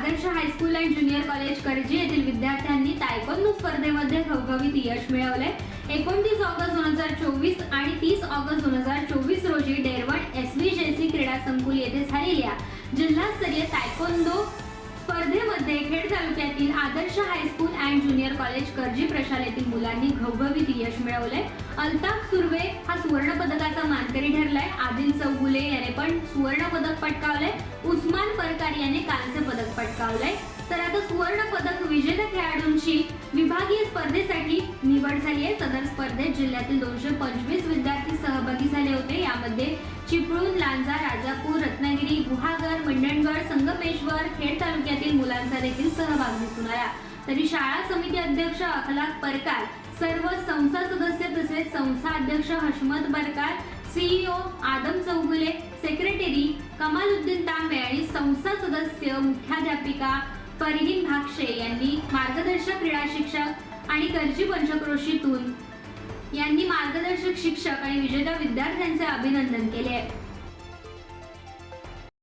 Adarsh high school and junior college Karji येथील विद्यार्थ्यांनी तायकोंदो स्पर्धेमध्ये घवघवीत यश मिळवले. एकोणतीस ऑगस्ट दोन हजार चोवीस आणि तीस ऑगस्ट दोन हजार चोवीस रोजी डेरवण एस व्ही जेसी क्रीडा संकुल येथे झालेल्या जिल्हास्तरीय तायकोंदो स्पर्धेमध्ये खेड तालुक्यातील आदर्श हायस्कूल कॉलेज करजी प्रशालेतील मुलांनी घवघवीत यश मिळवले अल्ताफ सुर्वे हा सुवर्ण पदकाचा मानकरी ठरलाय. आदिल चौगुले याने पण सुवर्ण पदक पटकावलंय. उस्मान परकार याने कांस्य पदक पटकावलंय. तर आता सुवर्ण पदक विजेत्या खेळाडूंची विभागीय स्पर्धेसाठी निवड झाली आहे. सदर स्पर्धेत जिल्ह्यातील दोनशे पंचवीस विद्यार्थी सहभागी झाले होते. यामध्ये चिपळूण लांजा राजापूर रत्नागिरी मंडणगड संगमेश्वर खेड तालुक्यातील मुलांचा देखील सहभाग दिसून आला. तरी शाळा समिती अध्यक्ष अखलाक परकार सर्व संस्था सदस्य तसेच संस्था अध्यक्ष हशमत बरकार सीईओ आदम चौगुले सेक्रेटरी कमालुद्दीन तांबे आणि संस्था सदस्य मुख्याध्यापिका फरहीन भाक्षे यांनी मार्गदर्शक क्रीडा शिक्षक आणि करजी पंचक्रोशीतून यांनी मार्गदर्शक शिक्षक आणि विजेत्या विद्यार्थ्यांचे अभिनंदन केले.